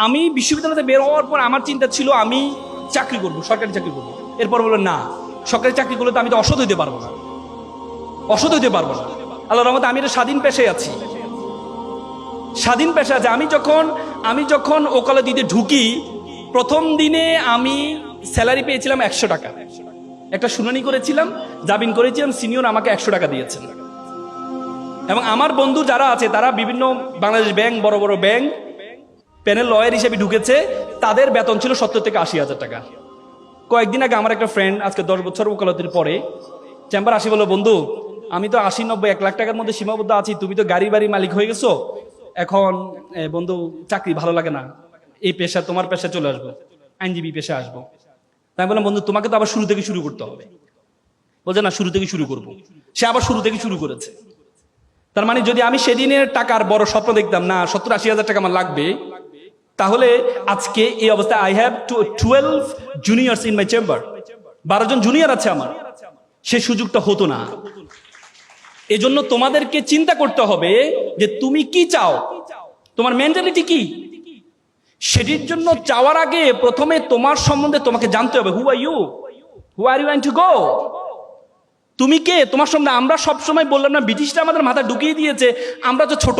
আমি বিশ্ববিদ্যালয়তে বের হওয়ার পর আমার চিন্তা ছিল আমি চাকরি করব, সরকারি চাকরি করব। এরপর বলল, না, সরকারি চাকরি করলে তো আমি তো অসৎ হইতে পারব না। অসৎ হইতে পারব না। আল্লাহ রহমতে আমি একটা স্বাধীন পেশায় আছি। স্বাধীন পেশা আছে। আমি যখন আমি যখন ওকালে দিতে ঢুকি, প্রথম দিনে আমি স্যালারি পেয়েছিলাম একশো টাকা। একটা শুনানি করেছিলাম, জামিন করেছিলাম, সিনিয়র আমাকে একশো টাকা দিয়েছেন। এবং আমার বন্ধু যারা আছে, তারা বিভিন্ন বাংলাদেশ ব্যাংক, বড় বড় ব্যাংক প্যানেল লয়ার হিসেবে ঢুকেছে, তাদের বেতন ছিল সত্তর থেকে আশি হাজার টাকা। কয়েকদিন আগে আমার একটা ফ্রেন্ড আজকে দশ বছর ওকালতির পরে, চেম্বার আসি বলো বন্ধু, আমি তো আশি নব্বই এক লাখ টাকার মধ্যে সীমাবদ্ধ আছি, তুমি তো গাড়ি বাড়ি মালিক হয়ে গেছো, এখন বন্ধু, চাকরি ভালো লাগে না। এই পেশা তোমার পেশা চলে আসব, আইনজীবী পেশা আসব। তাই বললাম, বন্ধু, তোমাকে তো আবার শুরু থেকে শুরু করতে হবে। বলছে, না, শুরু থেকে শুরু করব। সে আবার শুরু থেকে শুরু করেছে। তার মানে যদি আমি সেদিনের টাকার বড় স্বপ্ন দেখতাম, না, সত্তর আশি হাজার টাকা আমার লাগবে তাহলে আজকে এই অবস্থায় I have two twelve juniors in my chamber বারো জন জুনিয়র আছে আমার। সে সুযোগটা হতো না। এজন্য তোমাদেরকে চিন্তা করতে হবে যে তুমি কি চাও? তোমার মেন্টালিটি কি? সেটির জন্য চাওয়ার আগে প্রথমে তোমার সম্বন্ধে তোমাকে জানতে হবে who are you who are you to go তুমি কে? তোমার সম্বন্ধে আমরা সবসময় বললাম না, ব্রিটিশরা আমাদের মাথা ঢুকিয়ে দিয়েছে, আমরা তো ছোট।